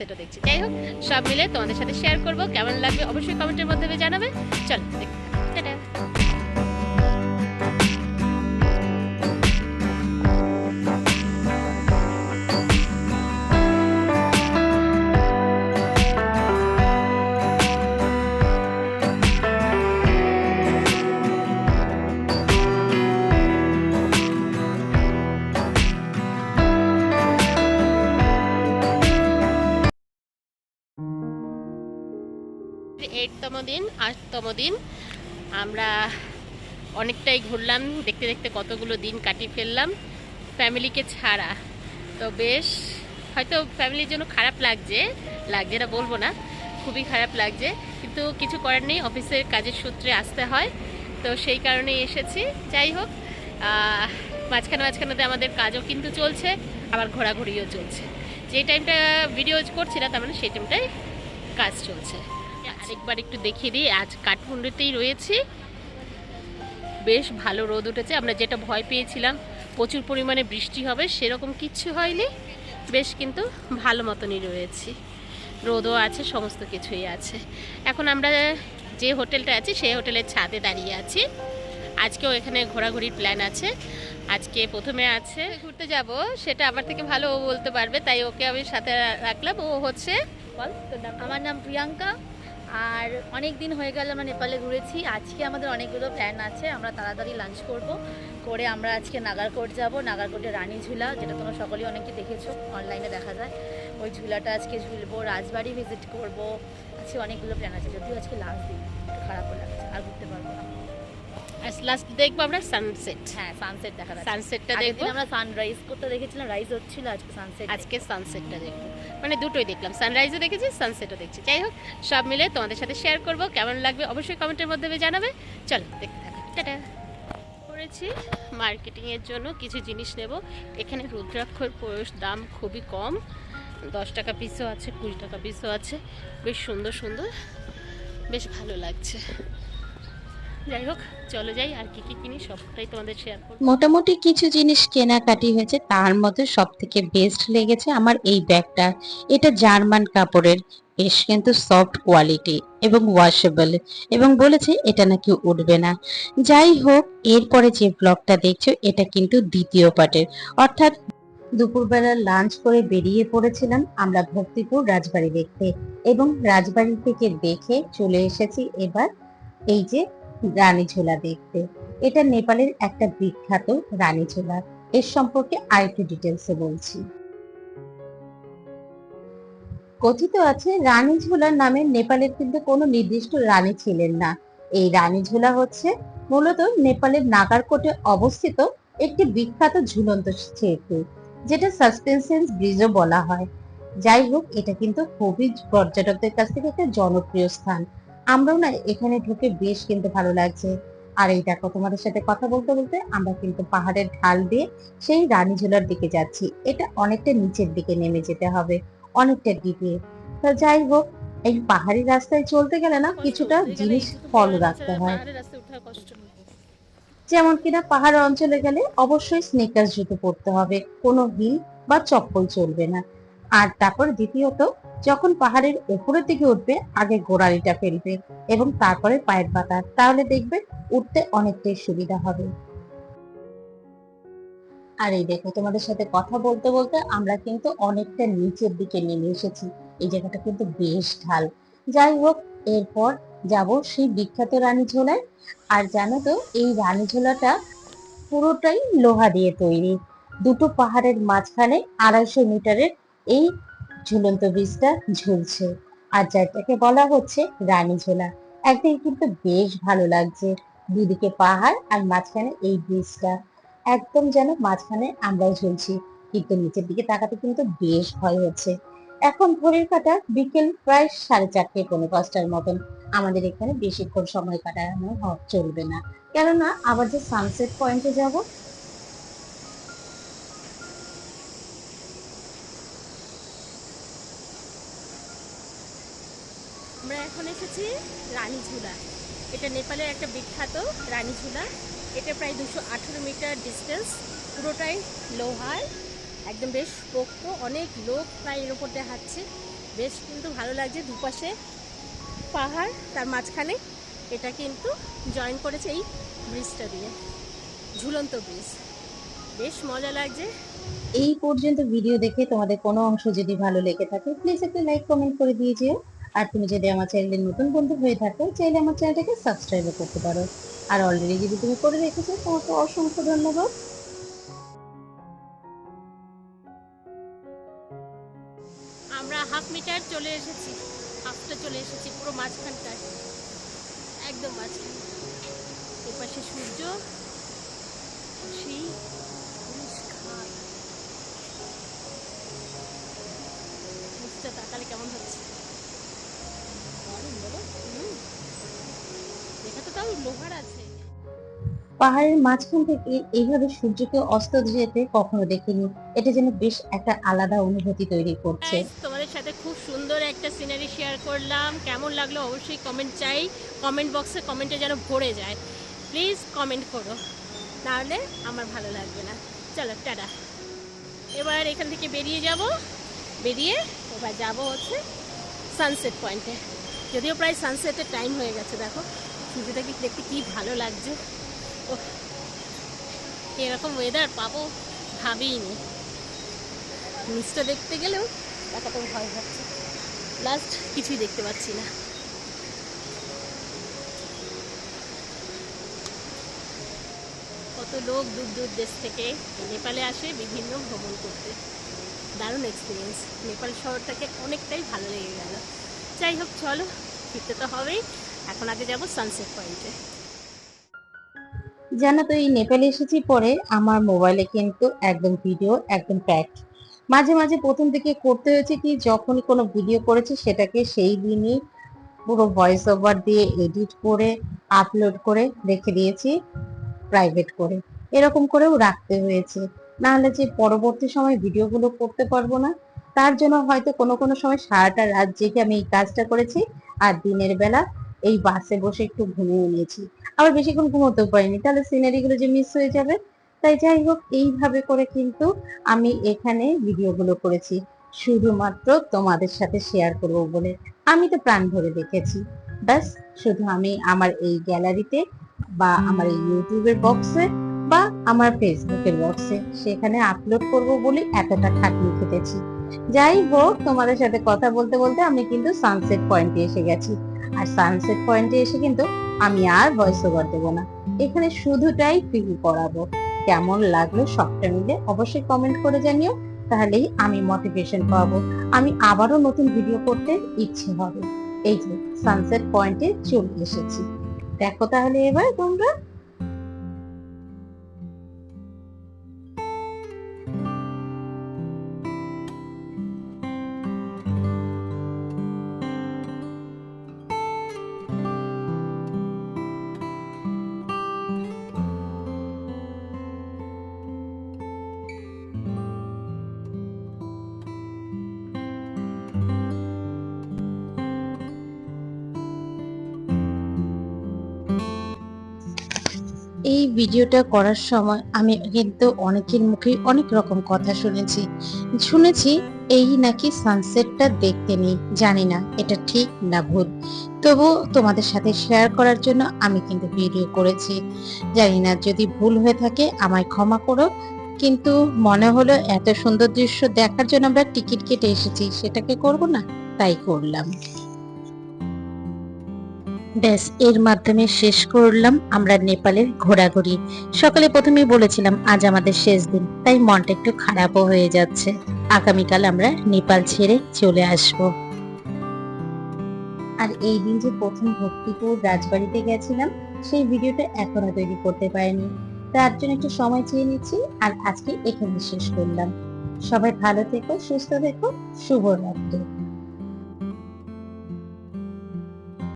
সেটা দেখছি। যাই হোক, সব মিলে তোমাদের সাথে শেয়ার করব। কেমন লাগবে অবশ্যই কমেন্টের মধ্যে জানাবে। চলো দিন, আটতম দিন, আমরা অনেকটাই ঘুরলাম, দেখতে দেখতে কতগুলো দিন কাটিয়ে ফেললাম, ফ্যামিলিকে ছাড়া। তো বেশ, হয়তো ফ্যামিলির জন্য খারাপ লাগছে লাগছে না বলব না, খুবই খারাপ লাগছে, কিন্তু কিছু করার নেই, অফিসের কাজের সূত্রে আসতে হয়। তো সেই কারণেই এসেছি, যাই হোক মাঝখানে মাঝখানেতে আমাদের কাজও কিন্তু চলছে, আবার ঘোরাঘুরিও চলছে। যে টাইমটা ভিডিও করছি না, তার মানে সেই টাইমটাই কাজ চলছে। আরেকবার একটু দেখিয়ে দিই। আজ কাঠমান্ডুতেই রয়েছি। বেশ ভালো রোদ উঠেছে। আমরা যেটা ভয় পেয়েছিলাম প্রচুর পরিমাণে বৃষ্টি হবে সেরকম কিচ্ছু হয়নি। বেশ কিন্তু ভালো মতনই রয়েছি। রোদও আছে সমস্ত কিছুই আছে। এখন আমরা যে হোটেলটা আছি সেই হোটেলের ছাদে দাঁড়িয়ে আছি। আজকেও এখানে ঘোরাঘুরির প্ল্যান আছে। আজকে প্রথমে আছে ঘুরতে যাব সেটা আমার থেকে ভালো ও বলতে পারবে তাই ওকে আমি সাথে রাখলাম। ও হচ্ছে বল তোর আমার নাম প্রিয়াঙ্কা। আর অনেক দিন হয়ে গেল আমরা নেপালে ঘুরেছি। আজকে আমাদের অনেকগুলো প্ল্যান আছে, আমরা তাড়াতাড়ি লাঞ্চ করব। করে আমরা আজকে নাগারকোট যাব নাগারকোটে রানী ঝুলা, যেটা তোমরা সকলেই অনেকে দেখেছ অনলাইনে দেখা যায়। ওই ঝুলাটা আজকে ঝুলবো, রাজবাড়ি ভিজিট করব। আজকে অনেকগুলো প্ল্যান আছে, যদিও আজকে লাস্ট দিন খারাপও লাগছে, আর ঘুরতে পারব না। লাস্ট দেখব আমরা সানসেট হ্যাঁ সানসেট দেখা যাচ্ছে। সানসেটটা দেখব। আমরা সানরাইজ করতে দেখেছিলাম রাইজ হচ্ছিল আজকে সানসেট আজকে সানসেটটা দেখব। মানে দুটোই দেখলাম সানরাইজও দেখেছি সানসেটও দেখছি। যাই হোক সব মিলে তোমাদের সাথে শেয়ার করব কেমন লাগবে অবশ্যই কমেন্টের মাধ্যমে জানাবে। চলো দেখতে থাকো। টাটা। করেছি মার্কেটিংয়ের জন্য কিছু জিনিস নেব। এখানে রুদ্রাক্ষর দাম খুবই কম। দশ টাকা পিসও আছে কুড়ি টাকা পিসও আছে। বেশ সুন্দর সুন্দর। বেশ ভালো লাগছে। যাই হোক, চলো যাই, আর কি কি কিনি, সবটাই তোমাদের শেয়ার করব। মোটামুটি কিছু জিনিস কেনাকাটি হয়েছে, তার মধ্যে সব থেকে বেস্ট লেগেছে আমার এই ব্যাগটা। এটা জার্মান কাপড়ের, বেশ কিন্তু সফট কোয়ালিটি এবং ওয়াশেবল এবং বলেছে এটা নাকি উঠবে না। যাই হোক, এরপরে যে ব্লগটা দেখছ, এটা কিন্তু দ্বিতীয় পার্টের। অর্থাৎ দুপুরবেলা লাঞ্চ করে বেরিয়ে পড়েছিলাম আমরা ভক্তিপুর রাজবাড়ি দেখতে এবং রাজবাড়ি থেকে দেখে চলে এসেছি এবার এই যে রানীঝোলা দেখতে। এটা নেপালের একটা বিখ্যাত রানীঝোলা এর সম্পর্কে আরেকটু ডিটেলসে বলছি। কথিত আছে রানীঝোলার নামে নেপালের কিন্তু কোনো নির্দিষ্ট রানী ছিলেন না। এই রানী ঝোলা হচ্ছে মূলত নেপালের নাগারকোটে অবস্থিত একটি বিখ্যাত ঝুলন্ত সেতু, যেটা সাসপেনশন ব্রিজও বলা হয়। যাই হোক, এটা কিন্তু খুবই পর্যটকদের কাছ থেকে একটা জনপ্রিয় স্থান। আমরাও না এখানে ঢুকে বেশ কিন্তু ভালো লাগছে। আর এই দেখো তোমাদের সাথে কথা বলতে বলতে আমরা কিন্তু পাহাড়ের ঢাল দিয়ে সেই রানীঝোলার দিকে যাচ্ছি। এটা অনেকটা নিচের দিকে নেমে যেতে হবে অনেকটা ডিপে তা যাই হোক এই পাহাড়ি রাস্তায় চলতে গেলে না কিছুটা জিনিস ফলো রাখতে হয়। যেমন কিনা পাহাড় অঞ্চলে গেলে অবশ্যই স্নেকার জুতো পরতে হবে কোনো হিল বা চপ্পল চলবে না। আর তারপর দ্বিতীয়ত, যখন পাহাড়ের উপরের দিকে উঠবে, আগে গোড়ালিটা ফেলবে এবং তারপরে পায়ের পাতা। তাহলে দেখবে উঠতে অনেকটাই সুবিধা হবে। আর এই দেখো, তোমাদের সাথে কথা বলতে বলতে আমরা কিন্তু অনেকটা নিচের দিকে নেমে এসেছি। এই জায়গাটা কিন্তু বেশ ঢাল। যাই হোক, এরপর যাব সেই বিখ্যাত রানী ঝোলায়। আর জানো তো, এই রানী ঝোলাটা পুরোটাই লোহা দিয়ে তৈরি। দুটো পাহাড়ের মাঝখানে আড়াইশো মিটারের এই ঝুলন্ত ব্রিজটা ঝুলছে। আর যেটাকে বলা হচ্ছে রানী ঝোলা। একদিকে কিন্তু বেশ ভালো লাগছে দুদিকে পাহাড় আর মাঝখানে এই ব্রিজটা একদম যেন মাঝখানে আমরাও ঝুলছি, কিন্তু নিচের দিকে তাকাতে কিন্তু বেশ ভয় হচ্ছে। এখন ঘড়ির কাটা বিকেল প্রায় সাড়ে চারটে পৌনে পাঁচটার মতন। আমাদের এখানে বেশিক্ষণ সময় কাটানো চলবে না। কেননা আবার যে সানসেট পয়েন্টে যাব আমরা এখন এসেছি রানীঝুলা। এটা নেপালের একটা বিখ্যাত রানীঝুলা। এটা প্রায় দুশো আঠেরো মিটার ডিস্টেন্স পুরোটাই লোহার, একদম বেশ পোক্ত, অনেক লোক প্রায় এর ওপর হাঁটছে। বেশ কিন্তু ভালো লাগছে দুপাশে পাহাড়, তার মাঝখানে এটা কিন্তু জয়েন করেছে এই ব্রিজটা দিয়ে, ঝুলন্ত ব্রিজ বেশ মজা লাগছে। এই পর্যন্ত ভিডিও দেখে তোমাদের কোনো অংশ যদি ভালো লেগে থাকে প্লিজ একটা লাইক কমেন্ট করে দিয়ে যেও। আর তুমি যদি আমার চ্যানেলের নতুন বন্ধু হয়ে থাকো, চাইলে আমার চ্যানেলটাকে সাবস্ক্রাইব করতে পারো। আর অলরেডি যদি তুমি করে রেখেছো, তোমাকে অসংখ্য ধন্যবাদ। আমরা হাফ মিটার চলে এসেছি। হাফটা চলে এসেছি পুরো মাঝখানটায়। একদম মাঝখানে। এপাশে সূর্য তাকালে কেমন হচ্ছে? পাহাড়ের মাঝখান থেকে এইভাবে সূর্যকে অস্ত যেতে কখনো দেখিনি। এটা যেন বেশ একটা আলাদা অনুভূতি তৈরি করছে। তোমাদের সাথে খুব সুন্দর একটা সিনারি শেয়ার করলাম। কেমন লাগল অবশ্যই কমেন্ট চাই। কমেন্ট বক্সে কমেন্টে যেন ভরে যায়। প্লিজ কমেন্ট করো। নাহলে আমার ভালো লাগবে না। চলো, টাটা। এবার এখান থেকে বেরিয়ে যাব। বেরিয়ে এবার যাব হচ্ছে সানসেট পয়েন্টে যদিও প্রায় সানসেটের টাইম হয়ে গেছে, দেখো। সূর্যটাকে দেখতে কি ভালো লাগছে? ও এরকম ওয়েদার পাবো ভাবিনি নিচটা দেখতে গেলেও দেখাতে ভয় হচ্ছে। লাস্ট কিছুই দেখতে পাচ্ছি না। কত লোক দূর দূর দেশ থেকে নেপালে আসে, বিভিন্ন ভ্রমণ করতে। দারুণ এক্সপিরিয়েন্স নেপাল শহরটাকে অনেকটাই ভালো লেগে গেল। যাই হোক, চলো, ফিরতে তো হবেই। এখন আগে যাব সানসেট পয়েন্টে জানো তো, এই নেপালে এসেছি পরে আমার মোবাইলে কিন্তু একদম ভিডিও একদম প্যাক মাঝে মাঝে প্রথম থেকে করতে হয়েছে কি, যখনই কোনো ভিডিও করেছি সেটাকে সেই দিনই পুরো ভয়েস ওভার দিয়ে এডিট করে আপলোড করে রেখে দিয়েছি প্রাইভেট করে। এরকম করেও রাখতে হয়েছে। নাহলে যে পরবর্তী সময় ভিডিওগুলো করতে পারব না তার জন্য হয়তো কোনো কোনো সময় সারাটা রাত জেগে আমি এই কাজটা করেছি, আর দিনের বেলা এই বাসে বসে একটু ঘুমিয়ে নিয়েছি। আবার বেশিক্ষণ ঘুমোতেও পারিনি, তাহলে সিনারি গুলো যে মিস হয়ে যাবে। তাই যাই হোক, এইভাবে করে কিন্তু আমি এখানে ভিডিওগুলো করেছি। শুধুমাত্র তোমাদের সাথে শেয়ার করব বলে। আমি তো প্রাণ ভরে দেখেছি। ব্যাস, শুধু আমি আমার এই গ্যালারিতে বা আমার এই ইউটিউবের বক্সে বা আমার ফেসবুকের বক্সে সেখানে আপলোড করব বলে এতটা খাটনি খেটেছি। যাই হোক, তোমাদের সাথে কথা বলতে বলতে আমি কিন্তু সানসেট পয়েন্টে এসে গেছি। আর সানসেট পয়েন্টে এসে কিন্তু আমি আর ভয়েস ওভার দেবো না। এখানে শুধুটাই ফিল করাবো। কেমন লাগল সবটা মিলে অবশ্যই কমেন্ট করে জানিও। তাহলেই আমি মোটিভেশন পাবো। আমি আবারও নতুন ভিডিও করতে ইচ্ছে হবে। এই যে সানসেট পয়েন্টে চলে এসেছি। দেখো তাহলে এবার তোমরা এই ভিডিওটা করার সময় আমি কিন্তু অনেকের মুখে অনেক রকম কথা শুনেছি। শুনেছি এই নাকি সানসেটটা দেখতে নেই, জানি না এটা ঠিক না ভুল। তবু তোমাদের সাথে শেয়ার করার জন্য আমি কিন্তু ভিডিও করেছি। জানি না যদি ভুল হয়ে থাকে আমায় ক্ষমা করো, কিন্তু মনে হলো এত সুন্দর দৃশ্য দেখার জন্য আমরা টিকিট কেটে এসেছি, সেটাকে করব না? তাই করলাম। ব্যাস, এর মাধ্যমে শেষ করলাম আমরা নেপালের ঘোরাঘুরি। সকালে প্রথমেই বলেছিলাম, আজ আমাদের শেষ দিন, তাই মনটা একটু খারাপও হয়ে যাচ্ছে। আগামীকাল আমরা নেপাল ছেড়ে চলে আসব। আর এই দিন যে প্রথম ভক্তিপুর রাজবাড়িতে গেছিলাম, সেই ভিডিওটা এখনও তৈরি করতে পারিনি। তার জন্য একটু সময় চেয়ে নিচ্ছি, আর আজকে এখানে শেষ করলাম। সবাই ভালো থেকো, সুস্থ থেকো, শুভরাত্রি।